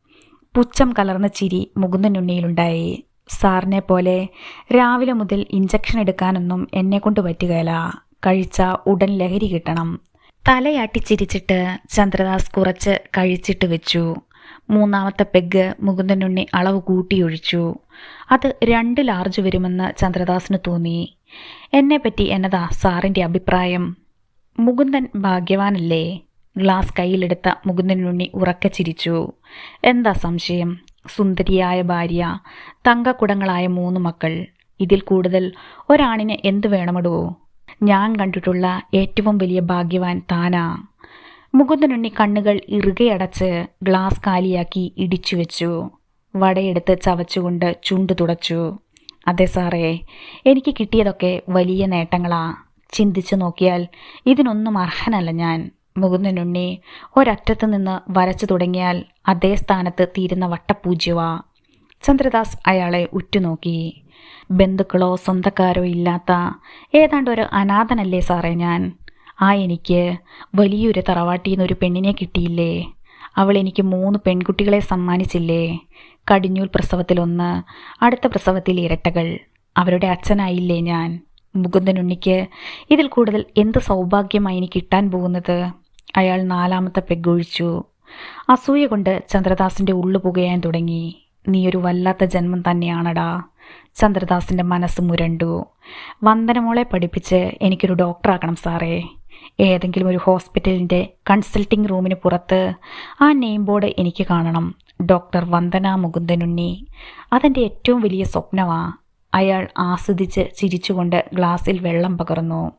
പുച്ഛം കലർന്ന ചിരി മുകുന്ദനുണ്ണിയിലുണ്ടായി സാറിനെ പോലെ രാവിലെ മുതൽ ഇഞ്ചക്ഷൻ എടുക്കാനൊന്നും എന്നെ കൊണ്ട് പറ്റുകയില്ല കഴിച്ച ഉടൻ ലഹരി കിട്ടണം. തലയാട്ടി ചിരിച്ചിട്ട് ചന്ദ്രദാസ് കുറച്ച് കഴിച്ചിട്ട് വെച്ചു. മൂന്നാമത്തെ പെഗ് മുകുന്ദനുണ്ണി അളവ് കൂട്ടിയൊഴിച്ചു അത് രണ്ട് ലാർജ് വരുമെന്ന് ചന്ദ്രദാസിന് തോന്നി. എന്നെപ്പറ്റി എന്നതാ സാറിന്റെ അഭിപ്രായം? മുകുന്ദൻ ഭാഗ്യവാനല്ലേ? ഗ്ലാസ് കയ്യിലെടുത്ത മുകുന്ദനുണ്ണി ഉറക്കെ ചിരിച്ചു. എന്താ സംശയം? സുന്ദരിയായ ഭാര്യ തങ്കക്കുടങ്ങളായ മൂന്ന് മക്കൾ. ഇതിൽ കൂടുതൽ ഒരാണിന് എന്തു വേണമടോ? ഞാൻ കണ്ടിട്ടുള്ള ഏറ്റവും വലിയ ഭാഗ്യവാൻ താനാ. മുകുന്ദനുണ്ണി കണ്ണുകൾ ഇറുകയടച്ച് ഗ്ലാസ് കാലിയാക്കി ഇടിച്ചു വെച്ചു. വടയെടുത്ത് ചവച്ചുകൊണ്ട് ചുണ്ടു തുടച്ചു. അതെ സാറേ എനിക്ക് കിട്ടിയതൊക്കെ വലിയ നേട്ടങ്ങളാ. ചിന്തിച്ചു നോക്കിയാൽ ഇതിനൊന്നും അർഹനല്ല ഞാൻ. മുകുന്ദനുണ്ണി ഒരറ്റത്ത് നിന്ന് വരച്ചു തുടങ്ങിയാൽ അതേ സ്ഥാനത്ത് തീരുന്ന വട്ടപൂജ്യവാ. ചന്ദ്രദാസ് അയാളെ ഉറ്റുനോക്കി. ബന്ധുക്കളോ സ്വന്തക്കാരോ ഇല്ലാത്ത ഏതാണ്ട് ഒരു അനാഥനല്ലേ സാറേ ഞാൻ? ആ എനിക്ക് വലിയൊരു ഒരു പെണ്ണിനെ കിട്ടിയില്ലേ? അവൾ എനിക്ക് മൂന്ന് പെൺകുട്ടികളെ സമ്മാനിച്ചില്ലേ? കടിഞ്ഞൂൽ പ്രസവത്തിലൊന്ന് അടുത്ത പ്രസവത്തിൽ ഇരട്ടകൾ. അവരുടെ അച്ഛനായില്ലേ ഞാൻ? മുകുന്ദനുണ്ണിക്ക് ഇതിൽ കൂടുതൽ എന്ത് സൗഭാഗ്യമായി എനിക്ക് കിട്ടാൻ പോകുന്നത്? അയാൾ നാലാമത്തെ പെഗ്ഗൊഴിച്ചു അസൂയ കൊണ്ട് ചന്ദ്രദാസിന്റെ ഉള്ളു പുകയാൻ തുടങ്ങി. നീ ഒരു വല്ലാത്ത ജന്മം തന്നെയാണടാ ചന്ദ്രദാസിന്റെ മനസ്സ് മുരണ്ടു. വന്ദനമോളെ പഠിപ്പിച്ച് എനിക്കൊരു ഡോക്ടറാക്കണം സാറേ. ഏതെങ്കിലും ഒരു ഹോസ്പിറ്റലിന്റെ കൺസൾട്ടിംഗ് റൂമിന് പുറത്ത് ആ നെയിം ബോർഡ് എനിക്ക് കാണണം. ഡോക്ടർ വന്ദന മുകുന്ദനുണ്ണി. അതെന്റെ ഏറ്റവും വലിയ സ്വപ്നമാ. അയാൾ ആസ്വദിച്ച് ചിരിച്ചുകൊണ്ട് ഗ്ലാസ്സിൽ വെള്ളം പകർന്നു.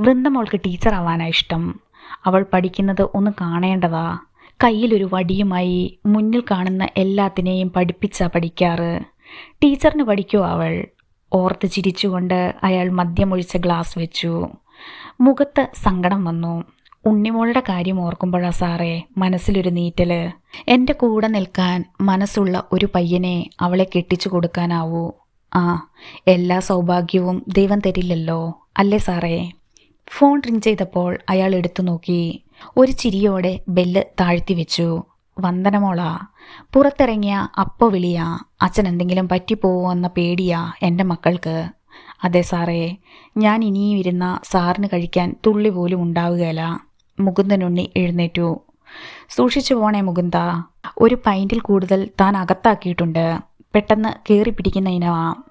വൃന്ദമോൾക്ക് ടീച്ചറാവാനാ ഇഷ്ടം. അവൾ പഠിക്കുന്നത് ഒന്ന് കാണേണ്ടതാ. കയ്യിലൊരു വടിയുമായി മുന്നിൽ കാണുന്ന എല്ലാത്തിനെയും പഠിപ്പിച്ചാ പഠിക്കാറ്. ടീച്ചറിന് പഠിക്കോ അവൾ. ഓർത്ത് ചിരിച്ചുകൊണ്ട് അയാൾ മദ്യമൊഴിച്ച ഗ്ലാസ് വെച്ചു. മുഖത്ത് സങ്കടം വന്നു. ഉണ്ണിമോളുടെ കാര്യം ഓർക്കുമ്പോഴാ സാറേ മനസ്സിലൊരു നീറ്റൽ. എന്റെ കൂടെ നിൽക്കാൻ മനസ്സുള്ള ഒരു പയ്യനെ അവളെ കെട്ടിച്ചു കൊടുക്കാനാവൂ. ആ എല്ലാ സൗഭാഗ്യവും ദൈവം തരില്ലല്ലോ. അല്ലേ സാറേ? ഫോൺ റിങ് ചെയ്തപ്പോൾ അയാൾ എടുത്തു നോക്കി. ഒരു ചിരിയോടെ ബെല്ല് താഴ്ത്തി വെച്ചു. വന്ദനമോളാ. പുറത്തിറങ്ങിയ അപ്പ വിളിയാ. അച്ഛൻ എന്തെങ്കിലും പറ്റിപ്പോവോ എന്ന പേടിയാ എന്റെ മക്കൾക്ക്. അതെ സാറേ. ഞാൻ ഇനിയും ഇരുന്ന സാറിന് കഴിക്കാൻ തുള്ളി പോലും ഉണ്ടാവുകയില്ല. മുകുന്ദനുണ്ണി എഴുന്നേറ്റു. സൂക്ഷിച്ചു പോണേ മുകുന്ദ. ഒരു പൈന്റിൽ കൂടുതൽ താൻ അകത്താക്കിയിട്ടുണ്ട്. പെട്ടെന്ന് കയറി പിടിക്കുന്ന ഇനമാണ്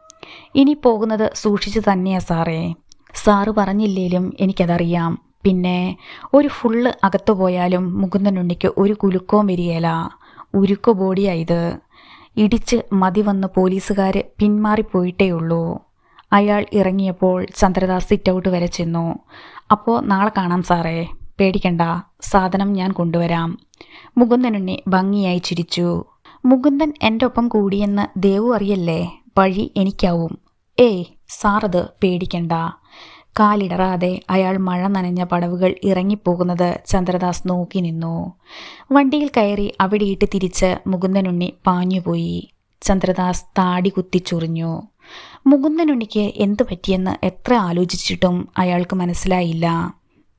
ഇനി പോകുന്നത് സൂക്ഷിച്ചു തന്നെയാ സാറേ. സാറ് പറഞ്ഞില്ലേലും എനിക്കതറിയാം. പിന്നെ ഒരു ഫുള്ള് അകത്തു പോയാലും മുകുന്ദനുണ്ണിക്ക് ഒരു കുലുക്കവും വരികയില്ല ഉരുക്കു ബോഡിയായത് ഇടിച്ച് മതി വന്ന് പോലീസുകാർ പിന്മാറിപ്പോയിട്ടേ ഉള്ളൂ അയാൾ ഇറങ്ങിയപ്പോൾ ചന്ദ്രദാസ് സിറ്റ് ഔട്ട് വരെ ചെന്നു. അപ്പോൾ നാളെ കാണാം സാറേ. പേടിക്കണ്ട. സാധനം ഞാൻ കൊണ്ടുവരാം. മുകുന്ദനുണ്ണി ഭംഗിയായി ചിരിച്ചു. മുകുന്ദൻ എന്റെ ഒപ്പം കൂടിയെന്ന് ദേവു അറിയല്ലേ? വഴി എനിക്കാവും. ഏയ് സാറത് പേടിക്കണ്ട. കാലിടറാതെ അയാൾ മഴ നനഞ്ഞ പടവുകൾ ഇറങ്ങിപ്പോകുന്നത് ചന്ദ്രദാസ് നോക്കി നിന്നു. വണ്ടിയിൽ കയറി അവിടെയിട്ട് തിരിച്ച് മുകുന്ദനുണ്ണി പാഞ്ഞുപോയി. ചന്ദ്രദാസ് താടി കുത്തിച്ചുറിഞ്ഞു മുകുന്ദനുണ്ണിക്ക് എന്തു പറ്റിയെന്ന് എത്ര ആലോചിച്ചിട്ടും അയാൾക്ക് മനസ്സിലായില്ല.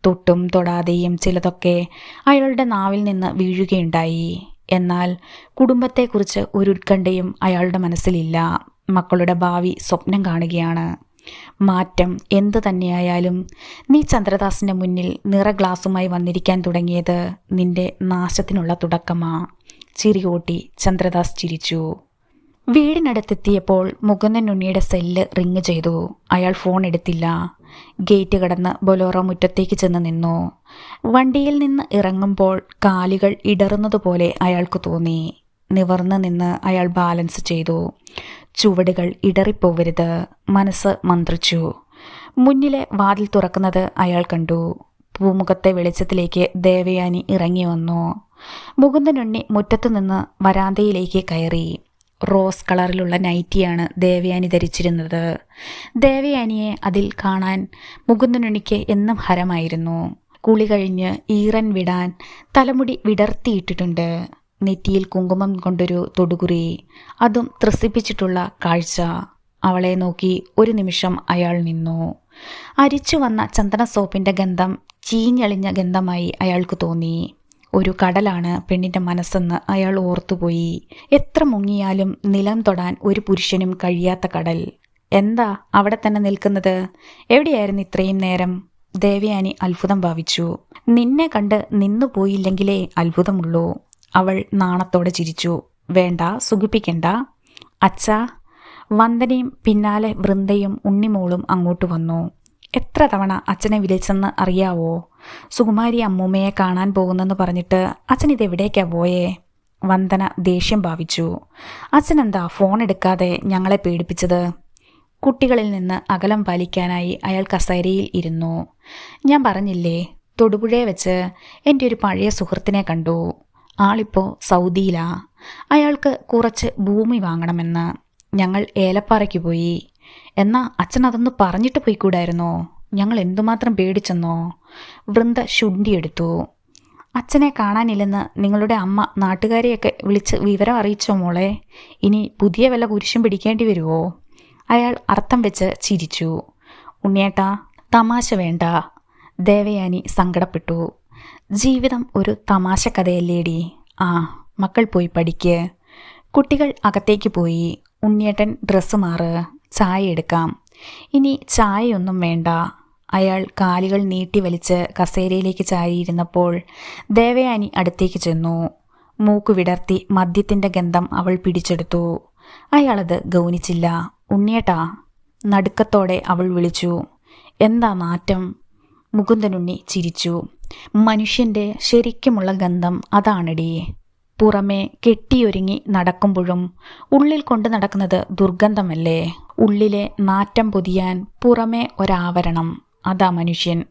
തൊട്ടും തൊടാതെയും ചിലതൊക്കെ അയാളുടെ നാവിൽ നിന്ന് വീഴുകയുണ്ടായി. എന്നാൽ കുടുംബത്തെക്കുറിച്ച് ഒരു ഉത്കണ്ഠയും അയാളുടെ മനസ്സിലില്ല. മക്കളുടെ ഭാവി സ്വപ്നം കാണുകയാണ്. മാറ്റം എന്തു തന്നെയായാലും നീ ചന്ദ്രദാസിന്റെ മുന്നിൽ നിറ ഗ്ലാസുമായി വന്നിരിക്കാൻ തുടങ്ങിയത് നിന്റെ നാശത്തിനുള്ള തുടക്കമാ. ചിരികൂട്ടി ചന്ദ്രദാസ് ചിരിച്ചു. വീടിനടുത്തെത്തിയപ്പോൾ മുകുന്ദൻ ഉണ്ണിയുടെ സെല്ല് റിങ് ചെയ്തു. അയാൾ ഫോൺ എടുത്തില്ല. ഗേറ്റ് കടന്ന് ബൊലോറോ മുറ്റത്തേക്ക് ചെന്ന് നിന്നു. വണ്ടിയിൽ നിന്ന് ഇറങ്ങുമ്പോൾ കാലുകൾ ഇടറുന്നതുപോലെ അയാൾക്ക് തോന്നി. നിവർന്ന് നിന്ന് അയാൾ ബാലൻസ് ചെയ്തു. ചുവടുകൾ ഇടറിപ്പോവരുത്. മനസ്സ് മന്ത്രിച്ചു. മുന്നിലെ വാതിൽ തുറക്കുന്നത് അയാൾ കണ്ടു. പൂമുഖത്തെ വെളിച്ചത്തിലേക്ക് ദേവയാനി ഇറങ്ങി വന്നു. മുകുന്ദനുണ്ണി മുറ്റത്തു നിന്ന് വരാന്തയിലേക്ക് കയറി. റോസ് കളറിലുള്ള നൈറ്റിയാണ് ദേവയാനി ധരിച്ചിരുന്നത്. ദേവയാനിയെ അതിൽ കാണാൻ മുകുന്ദനുണിക്ക് എന്നും ഹരമായിരുന്നു. കുളി കഴിഞ്ഞ് ഈറൻ വിടാൻ തലമുടി വിടർത്തിയിട്ടിട്ടുണ്ട്. നെറ്റിയിൽ കുങ്കുമം കൊണ്ടൊരു തൊടുകുറി. അതും ത്രസിപ്പിച്ചിട്ടുള്ള കാഴ്ച. അവളെ നോക്കി ഒരു നിമിഷം അയാൾ നിന്നു. അരിച്ചു വന്ന ചന്ദന സോപ്പിന്റെ ഗന്ധം ചീഞ്ഞളിഞ്ഞ ഗന്ധമായി അയാൾക്ക് തോന്നി. ഒരു കടലാണ് പെണ്ണിന്റെ മനസ്സെന്ന് അയാൾ ഓർത്തുപോയി. എത്ര മുങ്ങിയാലും നിലം തൊടാൻ ഒരു പുരുഷനും കഴിയാത്ത കടൽ. എന്താ അവിടെ തന്നെ നിൽക്കുന്നത്? എവിടെയായിരുന്നു ഇത്രയും നേരം? ദേവയാനി അത്ഭുതം ഭാവിച്ചു. നിന്നെ കണ്ട് നിന്നു പോയില്ലെങ്കിലേ അത്ഭുതമുള്ളൂ. അവൾ നാണത്തോടെ ചിരിച്ചു. വേണ്ട സുഖിപ്പിക്കണ്ട. അച്ഛാ വന്ദനയും പിന്നാലെ വൃന്ദയും ഉണ്ണിമോളും അങ്ങോട്ട് വന്നു. എത്ര തവണ അച്ഛനെ വിളിച്ചെന്ന് അറിയാവോ? സുകുമാരി അമ്മൂമ്മയെ കാണാൻ പോകുന്നെന്ന് പറഞ്ഞിട്ട് അച്ഛൻ ഇതെവിടേക്കാ പോയേ? വന്ദന ദേഷ്യം ഭാവിച്ചു. അച്ഛൻ എന്താ ഫോൺ എടുക്കാതെ ഞങ്ങളെ പേടിപ്പിച്ചത്? കുട്ടികളിൽ നിന്ന് അകലം പാലിക്കാനായി അയാൾ കസേരയിൽ ഇരുന്നു. ഞാൻ പറഞ്ഞില്ലേ തൊടുപുഴയെ വെച്ച് എന്റെ ഒരു പഴയ സുഹൃത്തിനെ കണ്ടു. ആളിപ്പോൾ സൗദിയിലാ. അയാൾക്ക് കുറച്ച് ഭൂമി വാങ്ങണമെന്ന്. ഞങ്ങൾ ഏലപ്പാറയ്ക്ക് പോയി. എന്നാ അച്ഛൻ അതൊന്ന് പറഞ്ഞിട്ട് പോയിക്കൂടായിരുന്നോ? ഞങ്ങൾ എന്തുമാത്രം പേടിച്ചെന്നോ? വൃന്ദ ശുണ്ടിയെടുത്തു അച്ഛനെ കാണാനില്ലെന്ന് നിങ്ങളുടെ അമ്മ നാട്ടുകാരെയൊക്കെ വിളിച്ച് വിവരം അറിയിച്ചോ മോളെ? ഇനി പുതിയ വല്ല കുരിശും പിടിക്കേണ്ടി വരുമോ അയാൾ അർത്ഥം വെച്ച് ചിരിച്ചു. ഉണ്ണിയേട്ടാ തമാശ വേണ്ട. ദേവയാനി സങ്കടപ്പെട്ടു. ജീവിതം ഒരു തമാശ കഥയല്ലേടി. ആ മക്കൾ പോയി പഠിക്ക്. കുട്ടികൾ അകത്തേക്ക് പോയി. ഉണ്ണിയേട്ടൻ ഡ്രസ്സ് മാറ്. ചായ എടുക്കാം. ഇനി ചായയൊന്നും വേണ്ട. അയാൾ കാലുകൾ നീട്ടി വലിച്ച് കസേരയിലേക്ക് ചാരിയിരുന്നപ്പോൾ ദേവയാനി അടുത്തേക്ക് ചെന്നു. മൂക്ക് വിടർത്തി മദ്യത്തിന്റെ ഗന്ധം അവൾ പിടിച്ചെടുത്തു. അയാളത് ഗൗനിച്ചില്ല. ഉണ്ണിയേട്ടാ നടുക്കത്തോടെ അവൾ വിളിച്ചു. എന്താ നാറ്റം? മുകുന്ദനുണ്ണി ചിരിച്ചു. മനുഷ്യന്റെ ശരിക്കുമുള്ള ഗന്ധം അതാണടി. പുറമെ കെട്ടിയൊരുങ്ങി നടക്കുമ്പോഴും ഉള്ളിൽ കൊണ്ട് നടക്കുന്നത് ദുർഗന്ധമല്ലേ? ഉള്ളിലെ നാറ്റം പൊതിയാൻ പുറമെ ഒരാവരണം. അതാ മനുഷ്യൻ.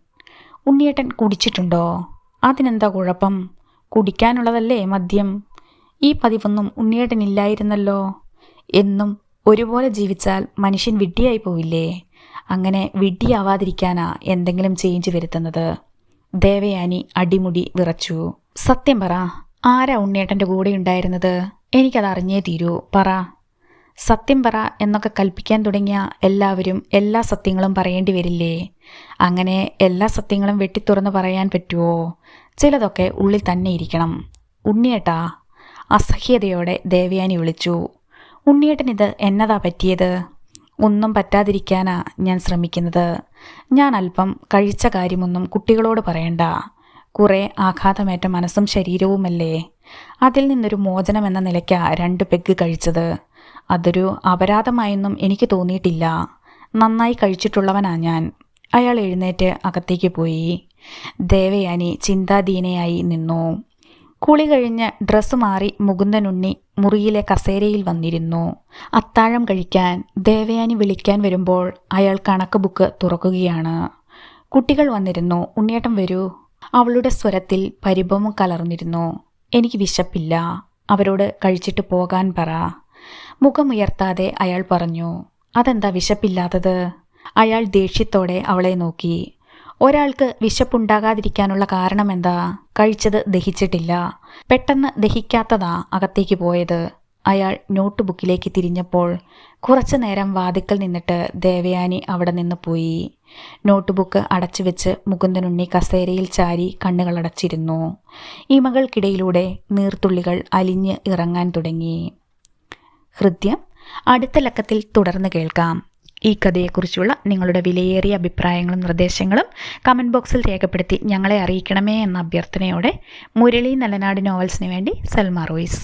ഉണ്ണിയേട്ടൻ കുടിച്ചിട്ടുണ്ടോ? അതിനെന്താ കുഴപ്പം? കുടിക്കാനുള്ളതല്ലേ മദ്യം? ഈ പതിവൊന്നും ഉണ്ണിയേട്ടനില്ലായിരുന്നല്ലോ എന്നും ഒരുപോലെ ജീവിച്ചാൽ മനുഷ്യൻ വിഡ്ഢിയായി പോവില്ലേ? അങ്ങനെ വിഡ്ഢിയാവാതിരിക്കാനാ എന്തെങ്കിലും ചേഞ്ച് വരുത്തുന്നത്. ദേവയാനി അടിമുടി വിറച്ചു. സത്യം പറ ആരാ ഉണ്ണിയേട്ടന്റെ കൂടെ ഉണ്ടായിരുന്നത്? എനിക്കത് അറിഞ്ഞേ തീരൂ. പറ. സത്യം പറ എന്നൊക്കെ കൽപ്പിക്കാൻ തുടങ്ങിയ എല്ലാവരും എല്ലാ സത്യങ്ങളും പറയേണ്ടി വരില്ലേ? അങ്ങനെ എല്ലാ സത്യങ്ങളും വെട്ടിത്തുറന്ന് പറയാൻ പറ്റുമോ ചിലതൊക്കെ ഉള്ളിൽ തന്നെ ഇരിക്കണം. ഉണ്ണിയേട്ടാ അസഹ്യതയോടെ ദേവയാനി വിളിച്ചു. ഉണ്ണിയേട്ടൻ ഇത് എന്നതാ പറ്റിയത്? ഒന്നും പറ്റാതിരിക്കാനാ ഞാൻ ശ്രമിക്കുന്നത്. ഞാൻ അല്പം കഴിച്ച കാര്യമൊന്നും കുട്ടികളോട് പറയണ്ട. കുറെ ആഘാതമേറ്റ മനസ്സും ശരീരവുമല്ലേ? അതിൽ നിന്നൊരു മോചനം എന്ന നിലയ്ക്ക് രണ്ട് പെഗ് കഴിച്ചത്. അതൊരു അപരാധമായൊന്നും എനിക്ക് തോന്നിയിട്ടില്ല. നന്നായി കഴിച്ചിട്ടുള്ളവനാ ഞാൻ. അയാൾ എഴുന്നേറ്റ് അകത്തേക്ക് പോയി. ദേവയാനി ചിന്താധീനയായി നിന്നു. കുളി കഴിഞ്ഞ് ഡ്രസ്സ് മാറി മുകുന്ദനുണ്ണി മുറിയിലെ കസേരയിൽ വന്നിരുന്നു. അത്താഴം കഴിക്കാൻ ദേവയാനി വിളിക്കാൻ വരുമ്പോൾ അയാൾ കണക്ക് ബുക്ക് തുറക്കുകയാണ്. കുട്ടികൾ വന്നിരുന്നു. ഉണ്ണിയേട്ടൻ വരൂ. അവളുടെ സ്വരത്തിൽ പരിഭവം കലർന്നിരുന്നു. എനിക്ക് വിശപ്പില്ല. അവരോട് കഴിച്ചിട്ട് പോകാൻ പറ. മുഖമുയർത്താതെ അയാൾ പറഞ്ഞു അതെന്താ വിശപ്പില്ലാത്തത്? അയാൾ ദേഷ്യത്തോടെ അവളെ നോക്കി. ഒരാൾക്ക് വിശപ്പുണ്ടാകാതിരിക്കാനുള്ള കാരണം എന്താ കഴിച്ചത് ദഹിച്ചിട്ടില്ല. പെട്ടെന്ന് ദഹിക്കാത്തതാ അകത്തേക്ക് പോയത്. അയാൾ നോട്ട് ബുക്കിലേക്ക് തിരിഞ്ഞപ്പോൾ കുറച്ചു നേരം വാതിക്കൽ നിന്നിട്ട് ദേവയാനി അവിടെ നിന്ന് പോയി. നോട്ട് ബുക്ക് അടച്ചു വെച്ച് മുകുന്ദനുണ്ണി കസേരയിൽ ചാരി കണ്ണുകളടച്ചിരുന്നു ഇമകൾക്കിടയിലൂടെ നീർത്തുള്ളികൾ അലിഞ്ഞ് ഇറങ്ങാൻ തുടങ്ങി. ഹൃദ്യം അടുത്ത ലക്കത്തിൽ തുടർന്ന് കേൾക്കാം. ഈ കഥയെക്കുറിച്ചുള്ള നിങ്ങളുടെ വിലയേറിയ അഭിപ്രായങ്ങളും നിർദ്ദേശങ്ങളും കമന്റ് ബോക്സിൽ രേഖപ്പെടുത്തി ഞങ്ങളെ അറിയിക്കണമേ എന്ന അഭ്യർത്ഥനയോടെ മുരളി നല്ലനാട് നോവൽസിന് വേണ്ടി സൽമാ റോയ്സ്.